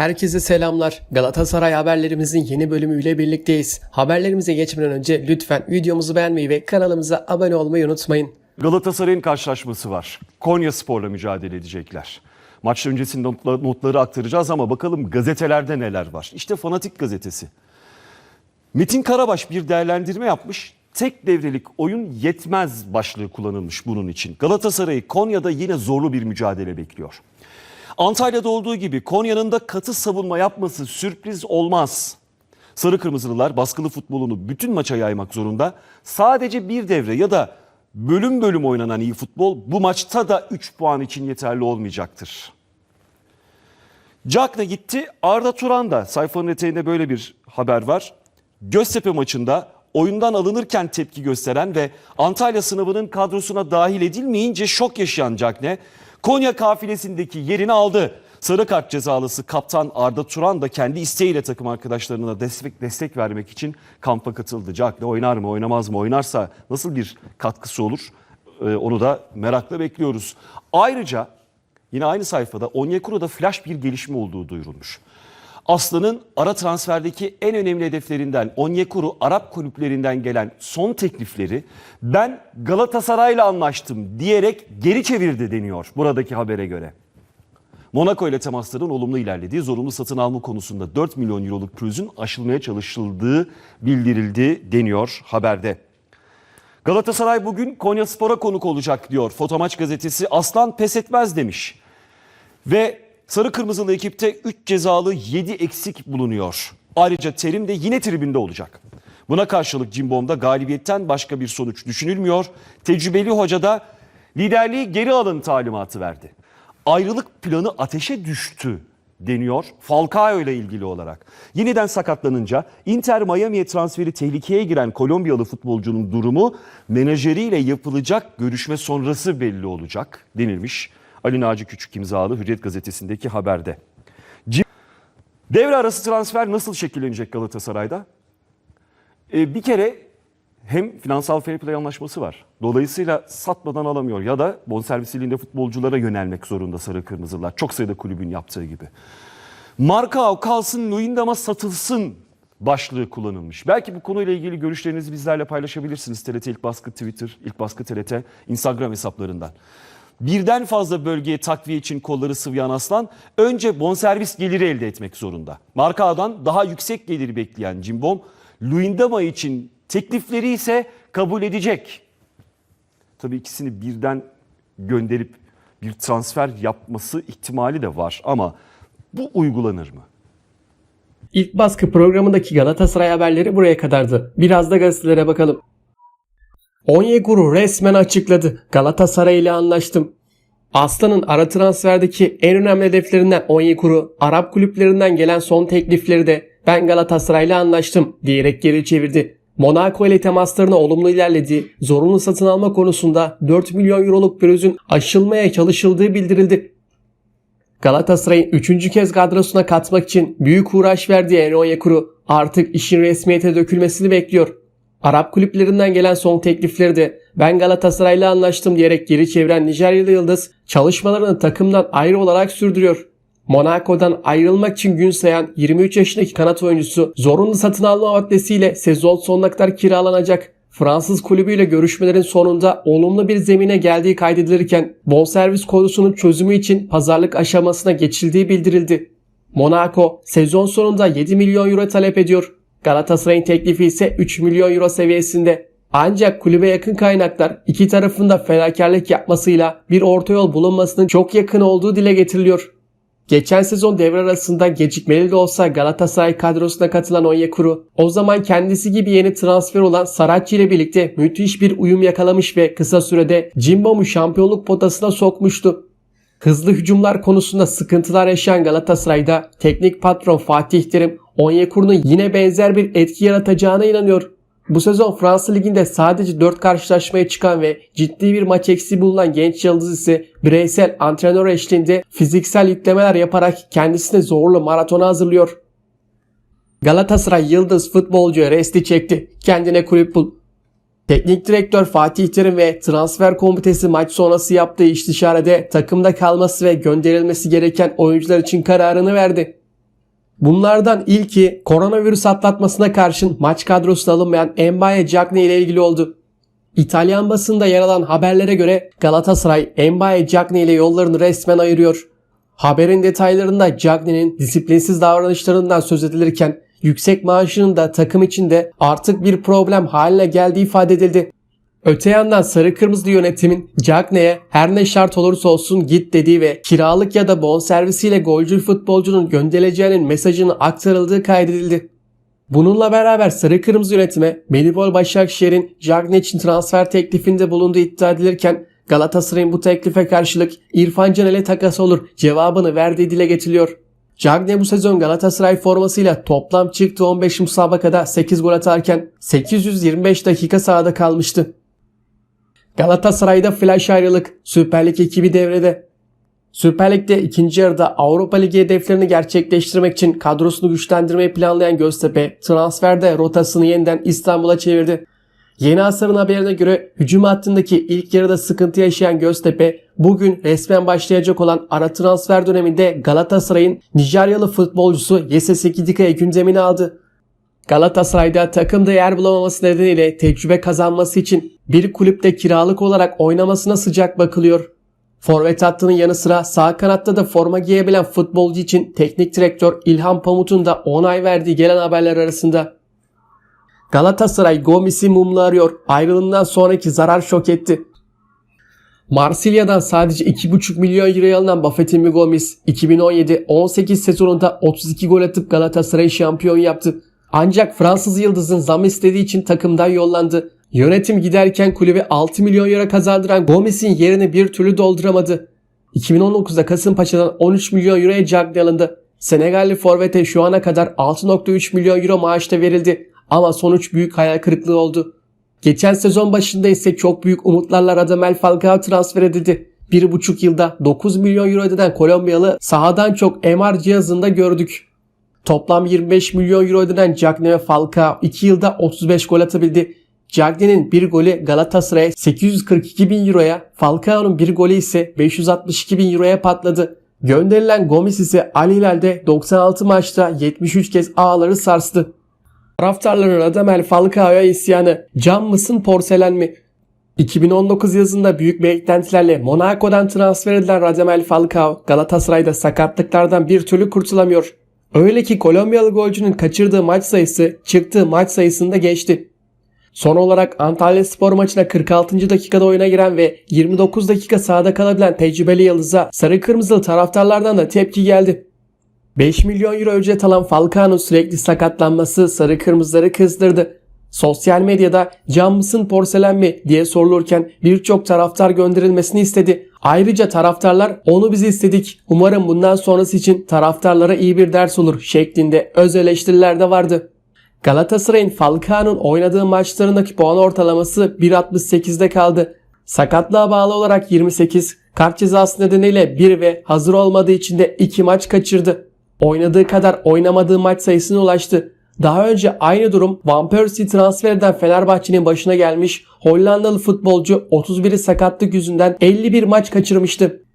Herkese selamlar. Galatasaray haberlerimizin yeni bölümüyle birlikteyiz. Haberlerimize geçmeden önce lütfen videomuzu beğenmeyi ve kanalımıza abone olmayı unutmayın. Galatasaray'ın karşılaşması var. Konya Spor'la mücadele edecekler. Maç öncesinde notla- notları aktaracağız ama bakalım gazetelerde neler var. İşte Fanatik gazetesi. Metin Karabaş bir değerlendirme yapmış. Tek devrelik oyun yetmez başlığı kullanılmış bunun için. Galatasaray'ı Konya'da yine zorlu bir mücadele bekliyor. Antalya'da olduğu gibi Konya'nın da katı savunma yapması sürpriz olmaz. Sarı Kırmızılılar baskılı futbolunu bütün maça yaymak zorunda. Sadece bir devre ya da bölüm bölüm oynanan iyi futbol bu maçta da 3 puan için yeterli olmayacaktır. Cagne gitti. Arda Turan da sayfanın eteğinde böyle bir haber var. Göztepe maçında oyundan alınırken tepki gösteren ve Antalya sınavının kadrosuna dahil edilmeyince şok yaşayan Cagne Konya kafilesindeki yerini aldı. Sarı kart cezalısı kaptan Arda Turan da kendi isteğiyle takım arkadaşlarına destek, destek vermek için kampa katıldı. Cagne oynar mı oynamaz mı oynarsa nasıl bir katkısı olur Ee, onu da merakla bekliyoruz. Ayrıca Yine aynı sayfada Onyekuru'da flash bir gelişme olduğu duyurulmuş. Aslan'ın ara transferdeki en önemli hedeflerinden Onyekuru Arap kulüplerinden gelen son teklifleri ben Galatasaray'la anlaştım diyerek geri çevirdi deniyor buradaki habere göre. Monaco ile temasların olumlu ilerlediği zorunlu satın alma konusunda 4 milyon euroluk pürüzün aşılmaya çalışıldığı bildirildi deniyor haberde. Galatasaray bugün Konya Spor'a konuk olacak diyor. Fotomaç gazetesi Aslan pes etmez demiş. Ve sarı kırmızılı ekipte 3 cezalı 7 eksik bulunuyor. Ayrıca Terim de yine tribünde olacak. Buna karşılık Cimbom'da galibiyetten başka bir sonuç düşünülmüyor. Tecrübeli hoca da liderliği geri alın talimatı verdi. Ayrılık planı ateşe düştü deniyor Falcao ile ilgili olarak. Yeniden sakatlanınca Inter Miami'ye transferi tehlikeye giren Kolombiyalı futbolcunun durumu menajeriyle yapılacak görüşme sonrası belli olacak denilmiş. Ali Naci Küçük imzalı Hürriyet gazetesindeki haberde. Devre arası transfer nasıl şekillenecek Galatasaray'da? Ee, bir kere hem finansal fair play anlaşması var. Dolayısıyla satmadan alamıyor ya da bonservisliğinde futbolculara yönelmek zorunda sarı kırmızılar. Çok sayıda kulübün yaptığı gibi. Marka kalsın Luyendam'a satılsın başlığı kullanılmış. Belki bu konuyla ilgili görüşlerinizi bizlerle paylaşabilirsiniz. TRT İlk Baskı Twitter, İlk Baskı TRT, Instagram hesaplarından. Birden fazla bölgeye takviye için kolları sıvayan Aslan önce bonservis geliri elde etmek zorunda. Markao'dan daha yüksek geliri bekleyen Cimbom, Luyendama için teklifleri ise kabul edecek. Tabii ikisini birden gönderip bir transfer yapması ihtimali de var ama bu uygulanır mı? İlk baskı programındaki Galatasaray haberleri buraya kadardı. Biraz da gazetelere bakalım. Onyekuru resmen açıkladı. Galatasaray ile anlaştım. Aslan'ın ara transferdeki en önemli hedeflerinden Onyekuru, Arap kulüplerinden gelen son teklifleri de ben Galatasaray'la anlaştım diyerek geri çevirdi. Monaco ile temaslarına olumlu ilerlediği, zorunlu satın alma konusunda 4 milyon euroluk pürüzün aşılmaya çalışıldığı bildirildi. Galatasaray'ın 3. kez kadrosuna katmak için büyük uğraş verdiği Onyekuru artık işin resmiyete dökülmesini bekliyor. Arap kulüplerinden gelen son teklifleri de ben Galatasaray'la anlaştım diyerek geri çeviren Nijeryalı Yıldız çalışmalarını takımdan ayrı olarak sürdürüyor. Monaco'dan ayrılmak için gün sayan 23 yaşındaki kanat oyuncusu zorunlu satın alma maddesiyle sezon sonuna kadar kiralanacak. Fransız kulübüyle görüşmelerin sonunda olumlu bir zemine geldiği kaydedilirken bonservis konusunun çözümü için pazarlık aşamasına geçildiği bildirildi. Monaco sezon sonunda 7 milyon euro talep ediyor. Galatasaray'ın teklifi ise 3 milyon euro seviyesinde. Ancak kulübe yakın kaynaklar iki tarafında fedakarlık yapmasıyla bir orta yol bulunmasının çok yakın olduğu dile getiriliyor. Geçen sezon devre arasında gecikmeli de olsa Galatasaray kadrosuna katılan Onyekuru o zaman kendisi gibi yeni transfer olan Saracchi ile birlikte müthiş bir uyum yakalamış ve kısa sürede Cimbom'u şampiyonluk potasına sokmuştu. Hızlı hücumlar konusunda sıkıntılar yaşayan Galatasaray'da teknik patron Fatih Terim Onyekuru'nun yine benzer bir etki yaratacağına inanıyor. Bu sezon Fransa Ligi'nde sadece 4 karşılaşmaya çıkan ve ciddi bir maç eksiği bulunan genç yıldız ise bireysel antrenör eşliğinde fiziksel yüklemeler yaparak kendisini zorlu maratona hazırlıyor. Galatasaray yıldız futbolcuya resti çekti. Kendine kulüp bul. Teknik direktör Fatih Terim ve transfer komitesi maç sonrası yaptığı istişarede takımda kalması ve gönderilmesi gereken oyuncular için kararını verdi. Bunlardan ilki koronavirüs atlatmasına karşın maç kadrosuna alınmayan Mbaye Cagney ile ilgili oldu. İtalyan basında yer alan haberlere göre Galatasaray Mbaye Cagney ile yollarını resmen ayırıyor. Haberin detaylarında Cagney'in disiplinsiz davranışlarından söz edilirken yüksek maaşının da takım içinde artık bir problem haline geldiği ifade edildi. Öte yandan sarı kırmızı yönetimin Cagney'e her ne şart olursa olsun git dediği ve kiralık ya da bonservisiyle golcü futbolcunun gönderileceğinin mesajını aktarıldığı kaydedildi. Bununla beraber sarı kırmızı yönetime Medipol Başakşehir'in Cagney için transfer teklifinde bulunduğu iddia edilirken Galatasaray'ın bu teklife karşılık İrfan Canel'e takas olur cevabını verdiği dile getiriliyor. Cagney bu sezon Galatasaray formasıyla toplam çıktı 15 müsabakada 8 gol atarken 825 dakika sahada kalmıştı. Galatasaray'da flash ayrılık, Süper Lig ekibi devrede. Süper Lig'de ikinci yarıda Avrupa Ligi hedeflerini gerçekleştirmek için kadrosunu güçlendirmeyi planlayan Göztepe, transferde rotasını yeniden İstanbul'a çevirdi. Yeni Asar'ın haberine göre hücum hattındaki ilk yarıda sıkıntı yaşayan Göztepe, bugün resmen başlayacak olan ara transfer döneminde Galatasaray'ın Nijeryalı futbolcusu Yese Sekidika'yı gündemine aldı. Galatasaray'da takımda yer bulamaması nedeniyle tecrübe kazanması için bir kulüpte kiralık olarak oynamasına sıcak bakılıyor. Forvet hattının yanı sıra sağ kanatta da forma giyebilen futbolcu için teknik direktör İlhan Pamuk'un da onay verdiği gelen haberler arasında. Galatasaray Gomis'i mumla arıyor. Ayrılığından sonraki zarar şok etti. Marsilya'dan sadece 2,5 milyon euroya alınan Buffett'in Gomis 2017-18 sezonunda 32 gol atıp Galatasaray'ı şampiyon yaptı. Ancak Fransız yıldızın zam istediği için takımdan yollandı. Yönetim giderken kulübe 6 milyon euro kazandıran Gomis'in yerini bir türlü dolduramadı. 2019'da Kasımpaşa'dan 13 milyon euroya Cagney alındı. Senegalli forvete şu ana kadar 6.3 milyon euro maaşta verildi ama sonuç büyük hayal kırıklığı oldu. Geçen sezon başında ise çok büyük umutlarla Radamel Falcao transfer edildi. 1,5 yılda 9 milyon euro ödeden Kolombiyalı sahadan çok MR cihazında gördük. Toplam 25 milyon euro ödenen Cagney ve Falcao 2 yılda 35 gol atabildi. Cagney'in bir golü Galatasaray'a 842 bin euroya, Falcao'nun bir golü ise 562 bin euroya patladı. Gönderilen Gomis ise Al Hilal'de 96 maçta 73 kez ağları sarstı. Taraftarların Radamel Falcao'ya isyanı. Cam mısın porselen mi? 2019 yazında büyük beklentilerle Monaco'dan transfer edilen Radamel Falcao Galatasaray'da sakatlıklardan bir türlü kurtulamıyor. Öyle ki Kolombiyalı golcünün kaçırdığı maç sayısı çıktığı maç sayısında geçti. Son olarak Antalya Spor maçına 46. dakikada oyuna giren ve 29 dakika sahada kalabilen tecrübeli Yıldız'a sarı kırmızılı taraftarlardan da tepki geldi. 5 milyon euro ücret alan Falcao'nun sürekli sakatlanması sarı kırmızıları kızdırdı. Sosyal medyada cam mısın porselen mi diye sorulurken birçok taraftar gönderilmesini istedi. Ayrıca taraftarlar onu biz istedik. Umarım bundan sonrası için taraftarlara iyi bir ders olur şeklinde öz eleştiriler de vardı. Galatasaray'ın Falcao'nun oynadığı maçlarındaki puan ortalaması 1.68'de kaldı. Sakatlığa bağlı olarak 28, kart cezası nedeniyle 1 ve hazır olmadığı için de 2 maç kaçırdı. Oynadığı kadar oynamadığı maç sayısına ulaştı. Daha önce aynı durum Van Persie transfer eden Fenerbahçe'nin başına gelmiş Hollandalı futbolcu 31'i sakatlık yüzünden 51 maç kaçırmıştı.